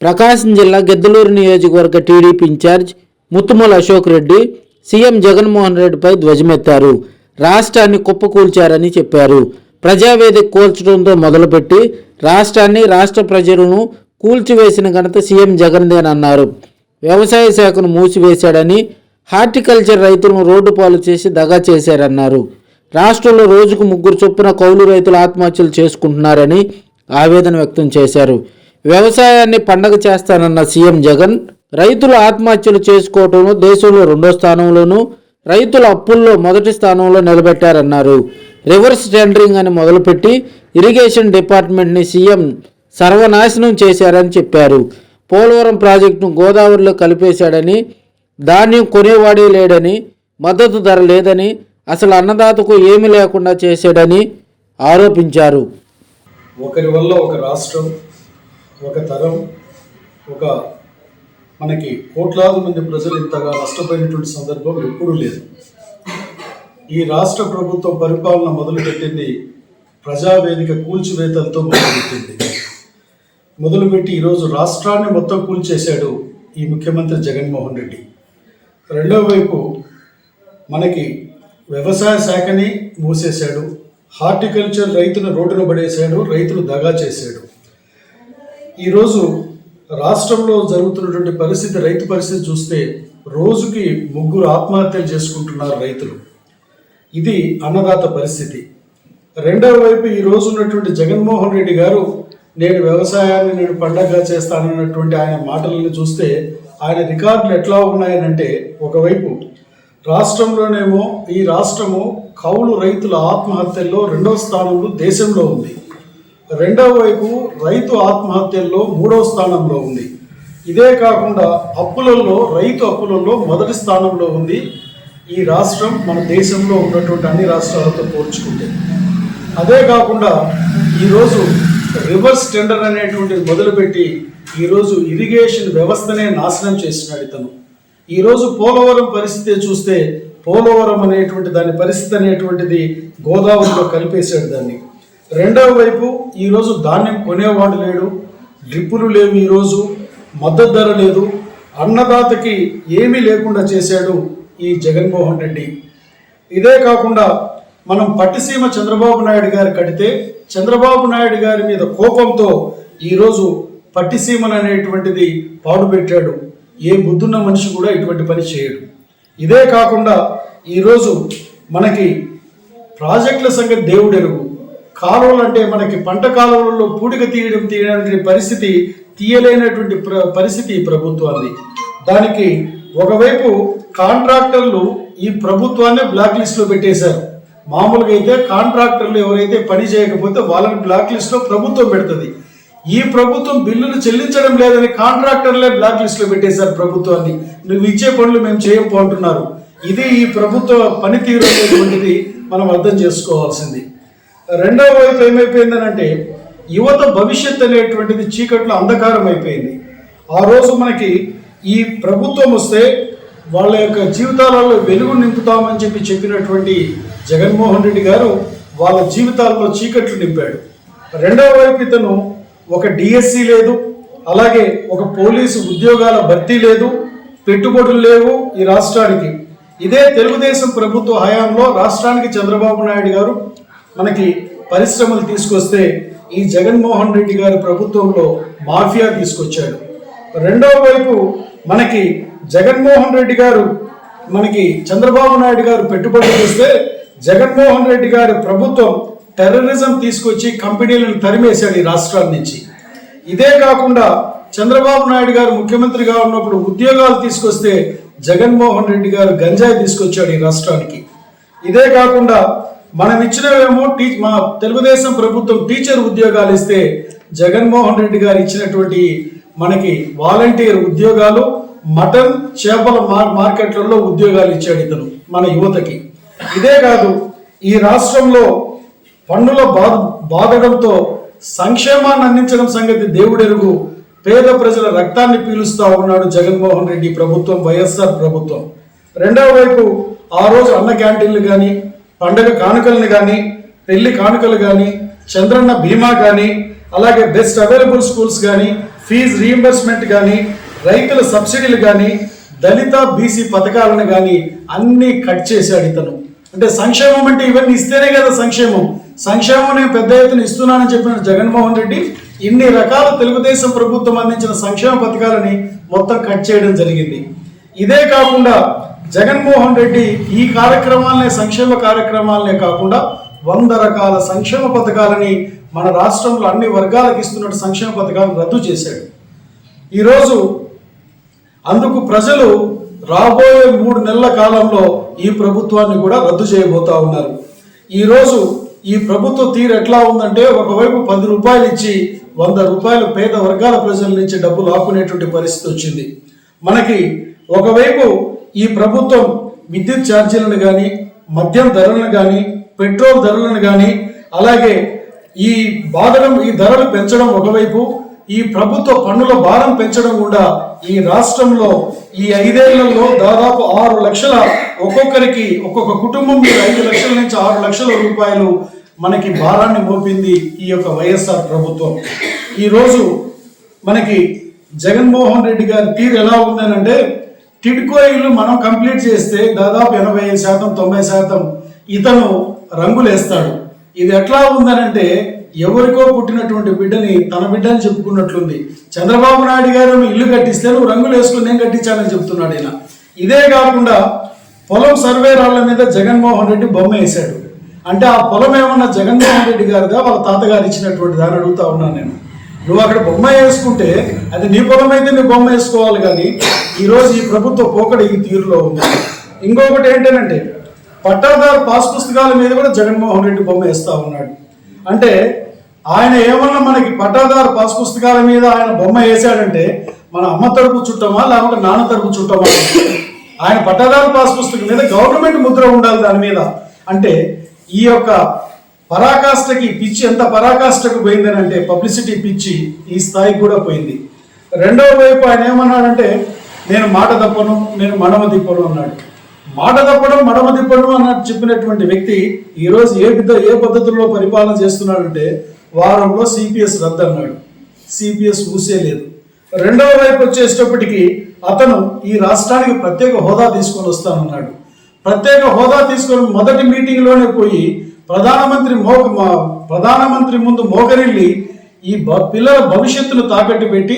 ప్రకాశం జిల్లా గిద్దలూరు నియోజకవర్గ TDP incharge Muthumala Ashok Reddy CM Jaganmohan రెడ్డిపై ధ్వజమెత్తారు. రాష్ట్రాన్ని కుప్పకూల్చారని చెప్పారు. ప్రజావేదిక కూల్చడంతో మొదలుపెట్టి రాష్ట్రాన్ని రాష్ట్ర ప్రజలను కూల్చివేసిన ఘనత సీఎం జగన్దేనన్నారు వ్యవసాయ శాఖను మూసివేశాడని హార్టికల్చర్ రైతులను రోడ్డు పాలు చేసి దగా చేశారన్నారు. రాష్ట్రంలో రోజుకు ముగ్గురు చొప్పున కౌలు రైతులు ఆత్మహత్యలు చేసుకుంటున్నారని ఆవేదన వ్యక్తం చేశారు. వ్యవసాయాన్ని పండగ చేస్తానన్న సీఎం జగన్ రైతులు ఆత్మహత్యలు చేసుకోవటంలో దేశంలో రెండో స్థానంలోనూ రైతుల అప్పుల్లో మొదటి స్థానంలో నిలబెట్టారన్నారు. రివర్స్ టెండరింగ్ అని మొదలుపెట్టి ఇరిగేషన్ డిపార్ట్మెంట్ని సీఎం సర్వనాశనం చేశారని చెప్పారు. పోలవరం ప్రాజెక్టును గోదావరిలో కలిపేశాడని ధాన్యం కొనేవాడే లేడని మద్దతు ధర లేదని అసలు అన్నదాతకు ఏమీ లేకుండా చేశాడని ఆరోపించారు. ఒకరి వల్ల ఒక రాష్ట్రం ఒక తరం ఒక మనకి కోట్లాది మంది ప్రజలు ఇంతగా నష్టపోయినటువంటి సందర్భం ఎప్పుడూ లేదు. ఈ రాష్ట్ర ప్రభుత్వం పరిపాలన మొదలుపెట్టింది ప్రజావేదిక కూల్చివేతలతో మొదలుపెట్టింది. మొదలుపెట్టి ఈరోజు రాష్ట్రాన్ని మొత్తం కూల్చేశాడు ఈ ముఖ్యమంత్రి జగన్మోహన్ రెడ్డి. రెండవ వైపు మనకి వ్యవసాయ శాఖని మూసేశాడు హార్టికల్చర్ రైతును రోడ్డున పడేశాడు రైతులు దగా చేశాడు. ఈరోజు రాష్ట్రంలో జరుగుతున్నటువంటి పరిస్థితి రైతు పరిస్థితి చూస్తే రోజుకి ముగ్గురు ఆత్మహత్యలు చేసుకుంటున్నారు రైతులు. ఇది అన్నదాత పరిస్థితి. రెండవ వైపు ఈ రోజు ఉన్నటువంటి జగన్మోహన్ రెడ్డి గారు నేను వ్యవసాయాన్ని నేను పండగగా చేస్తానన్నటువంటి ఆయన మాటలను చూస్తే ఆయన రికార్డులు ఎట్లా ఉన్నాయనంటే ఒకవైపు రాష్ట్రంలోనేమో ఈ రాష్ట్రము కౌలు రైతుల ఆత్మహత్యల్లో రెండవ స్థానంలో దేశంలో ఉంది. రెండవ వైపు రైతు ఆత్మహత్యల్లో మూడవ స్థానంలో ఉంది. ఇదే కాకుండా అప్పులలో రైతు అప్పులలో మొదటి స్థానంలో ఉంది ఈ రాష్ట్రం మన దేశంలో ఉన్నటువంటి అన్ని రాష్ట్రాలతో పోల్చుకుంటే. అదే కాకుండా ఈరోజు రివర్స్ టెండర్ అనేటువంటిది మొదలుపెట్టి ఈరోజు ఇరిగేషన్ వ్యవస్థనే నాశనం చేసినాడు ఇతను. ఈరోజు పోలవరం పరిస్థితి చూస్తే పోలవరం అనేటువంటి దాని పరిస్థితి అనేటువంటిది గోదావరిలో కలిపేశాడు దాన్ని. రెండవ వైపు ఈరోజు ధాన్యం కొనేవాడు లేడు డ్రిప్పులు లేవు ఈరోజు మద్దతు ధర లేదు అన్నదాతకి ఏమీ లేకుండా చేశాడు ఈ జగన్మోహన్ రెడ్డి. ఇదే కాకుండా మనం పట్టిసీమ చంద్రబాబు నాయుడు గారు కడితే చంద్రబాబు నాయుడు గారి మీద కోపంతో ఈరోజు పట్టిసీమను అనేటువంటిది పాడుపెట్టాడు ఏ బుద్ధున్న మనిషి కూడా ఇటువంటి పని చేయడు. ఇదే కాకుండా ఈరోజు మనకి ప్రాజెక్టుల సంగతి దేవుడెరుగు. కాలువలు అంటే మనకి పంట కాలువలలో పూడిక తీయడం తీయడానికి పరిస్థితి తీయలేనటువంటి ప్ర పరిస్థితి ఈ ప్రభుత్వాన్ని దానికి ఒకవైపు కాంట్రాక్టర్లు ఈ ప్రభుత్వాన్ని బ్లాక్ లిస్ట్లో పెట్టేశారు. మామూలుగా అయితే కాంట్రాక్టర్లు ఎవరైతే పని చేయకపోతే వాళ్ళని బ్లాక్ లిస్ట్లో ప్రభుత్వం పెడుతుంది. ఈ ప్రభుత్వం బిల్లులు చెల్లించడం లేదని కాంట్రాక్టర్లే బ్లాక్ లిస్ట్లో పెట్టేశారు ప్రభుత్వాన్ని. నువ్వు ఇచ్చే పనులు మేము చేయకపోతున్నారు ఇది ఈ ప్రభుత్వ పనితీరు అనేటువంటిది మనం అర్థం చేసుకోవాల్సింది. రెండవ వైపు ఏమైపోయిందనంటే యువత భవిష్యత్ అనేటువంటిది చీకట్లో అంధకారం అయిపోయింది ఆ రోజు మనకి ఈ ప్రభుత్వం వస్తే వాళ్ళ యొక్క జీవితాలలో వెలుగు నింపుతామని చెప్పి చెప్పినటువంటి జగన్మోహన్ రెడ్డి గారు వాళ్ళ జీవితాల్లో చీకట్లు నింపాడు. రెండవ వైపు ఇతను ఒక డిఎస్సి లేదు అలాగే ఒక పోలీసు ఉద్యోగాల భర్తీ లేదు పెట్టుబడులు లేవు ఈ రాష్ట్రానికి. ఇదే తెలుగుదేశం ప్రభుత్వ హయాంలో రాష్ట్రానికి చంద్రబాబు నాయుడు గారు మనకి పరిశ్రమలు తీసుకొస్తే ఈ జగన్మోహన్ రెడ్డి గారి ప్రభుత్వంలో మాఫియా తీసుకొచ్చాడు. రెండవ వైపు మనకి జగన్మోహన్ రెడ్డి గారు మనకి చంద్రబాబు నాయుడు గారు పెట్టుబడులు చేస్తే జగన్మోహన్ రెడ్డి గారి ప్రభుత్వం టెర్రరిజం తీసుకొచ్చి కంపెనీలను తరిమేశాడు ఈ రాష్ట్రాల నుంచి. ఇదే కాకుండా చంద్రబాబు నాయుడు గారు ముఖ్యమంత్రిగా ఉన్నప్పుడు ఉద్యోగాలు తీసుకొస్తే జగన్మోహన్ రెడ్డి గారు గంజాయి తీసుకొచ్చాడు ఈ రాష్ట్రానికి. ఇదే కాకుండా మనం ఇచ్చినవేమో టీ మా తెలుగుదేశం ప్రభుత్వం టీచర్ ఉద్యోగాలు ఇస్తే జగన్మోహన్ రెడ్డి గారు ఇచ్చినటువంటి మనకి వాలంటీర్ ఉద్యోగాలు మటన్ చేపల మార్ మార్కెట్లలో ఉద్యోగాలు ఇచ్చాడు ఇతను మన యువతకి. ఇదే కాదు ఈ రాష్ట్రంలో పన్నుల బాధ బాధడంతో సంక్షేమాన్ని అందించడం సంగతి దేవుడెరుగు. పేద ప్రజల రక్తాన్ని పీలుస్తూ ఉన్నాడు జగన్మోహన్ రెడ్డి ప్రభుత్వం వైఎస్ఆర్ ప్రభుత్వం. రెండవ వైపు ఆ రోజు అన్న క్యాంటీన్లు కానీ పండగ కానుకలను కానీ పెళ్ళి కానుకలు కానీ చంద్రన్న బీమా కానీ అలాగే బెస్ట్ అవైలబుల్ స్కూల్స్ కానీ ఫీజు రీఎంబర్స్మెంట్ కానీ రైతుల సబ్సిడీలు కానీ దళిత బీసీ పథకాలను కానీ అన్నీ కట్ చేశాడు ఇతను. అంటే సంక్షేమం అంటే ఇవన్నీ ఇస్తేనే కదా సంక్షేమం. సంక్షేమం నేను పెద్ద ఎత్తున ఇస్తున్నానని చెప్పిన జగన్మోహన్ రెడ్డి ఇన్ని రకాల తెలుగుదేశం ప్రభుత్వం అందించిన సంక్షేమ పథకాలని మొత్తం కట్ చేయడం జరిగింది. ఇదే కాకుండా జగన్మోహన్ రెడ్డి ఈ కార్యక్రమాలనే సంక్షేమ కార్యక్రమాలనే కాకుండా వంద రకాల సంక్షేమ పథకాలని మన రాష్ట్రంలో అన్ని వర్గాలకు ఇస్తున్న సంక్షేమ పథకాలను రద్దు చేశాడు. ఈరోజు అందుకు ప్రజలు రాబోయే మూడు నెలల కాలంలో ఈ ప్రభుత్వాన్ని కూడా రద్దు చేయబోతా ఉన్నారు. ఈరోజు ఈ ప్రభుత్వ తీరు ఎట్లా ఉందంటే ఒకవైపు పది రూపాయలు ఇచ్చి వంద రూపాయలు పేద వర్గాల ప్రజల నుంచి డబ్బులు లాక్కునేటువంటి పరిస్థితి వచ్చింది. మనకి ఒకవైపు ఈ ప్రభుత్వం విద్యుత్ ఛార్జీలను కానీ మద్యం ధరలను కానీ పెట్రోల్ ధరలను కానీ అలాగే ఈ బాధనం ఈ ధరలు పెంచడం ఒకవైపు ఈ ప్రభుత్వ పన్నుల భారం పెంచడం కూడా ఈ రాష్ట్రంలో ఈ ఐదేళ్ళలో దాదాపు ఆరు లక్షల ఒక్కొక్కరికి ఒక్కొక్క కుటుంబం మీద ఐదు లక్షల నుంచి ఆరు లక్షల రూపాయలు మనకి భారాన్ని మోపింది ఈ యొక్క వైఎస్ఆర్ ప్రభుత్వం. ఈరోజు మనకి జగన్మోహన్ రెడ్డి గారి తీరు ఎలా ఉందనంటే టిడ్కో ఇల్లు మనం కంప్లీట్ చేస్తే దాదాపు ఎనభై ఐదు శాతం తొంభై శాతం ఇతను రంగులేస్తాడు. ఇది ఎట్లా ఉందనంటే ఎవరికో పుట్టినటువంటి బిడ్డని తన బిడ్డని చెప్పుకున్నట్లుంది. చంద్రబాబు నాయుడు గారు ఇల్లు కట్టిస్తే నువ్వు రంగులు వేసుకుని నేను కట్టించానని చెప్తున్నాడు ఈయన. ఇదే కాకుండా పొలం సర్వే రాళ్ళ మీద జగన్మోహన్ రెడ్డి బొమ్మ వేశాడు. అంటే ఆ పొలం ఏమన్నా జగన్మోహన్ రెడ్డి గారిదా వాళ్ళ తాతగారు ఇచ్చినటువంటి దాన్ని అడుగుతా ఉన్నాను నేను. నువ్వు అక్కడ బొమ్మ వేసుకుంటే అది నీ పొలం అయితే నీ బొమ్మ వేసుకోవాలి కానీ ఈరోజు ఈ ప్రభుత్వ పోకడ ఈ తీరులో ఉంది. ఇంకొకటి ఏంటంటే పట్టాదారు పాస్ పుస్తకాల మీద కూడా జగన్మోహన్ రెడ్డి బొమ్మ వేస్తూ ఉన్నాడు. అంటే ఆయన ఏమన్నా మనకి పట్టాదారు పాస్ పుస్తకాల మీద ఆయన బొమ్మ వేశాడంటే మన అమ్మ తరపు చుట్టమా లేకపోతే నాన్న తరపు చుట్టమా? ఆయన పట్టాదారు పాస్ పుస్తకం మీద గవర్నమెంట్ ముద్ర ఉండాలి దాని మీద. అంటే ఈ యొక్క పరాకాష్ఠకి పిచ్చి ఎంత పరాకాష్ఠకు పోయిందని అంటే పబ్లిసిటీ పిచ్చి ఈ స్థాయికి కూడా పోయింది. రెండవ వైపు ఆయన ఏమన్నాడంటే నేను మాట తప్పను నేను మడమ తిప్పను అన్నాడు. మాట తప్పడం మడమ తిప్పడం అన్నట్టు చెప్పినటువంటి వ్యక్తి ఈరోజు ఏ ఏ పద్ధతుల్లో పరిపాలన చేస్తున్నాడంటే వారంలో సిపిఎస్ రద్దు అన్నాడు. సిపిఎస్ ఊసేయలేదు రెండవ వైపు వచ్చేటప్పటికి అతను ఈ రాష్ట్రానికి ప్రత్యేక హోదా తీసుకొని వస్తానన్నాడు. ప్రత్యేక హోదా తీసుకొని మొదటి మీటింగ్లోనే పోయి ప్రధానమంత్రి మోక ప్రధానమంత్రి ముందు మోకరిల్లి ఈ బ- పిల్లల భవిష్యత్తును తాకట్టు పెట్టి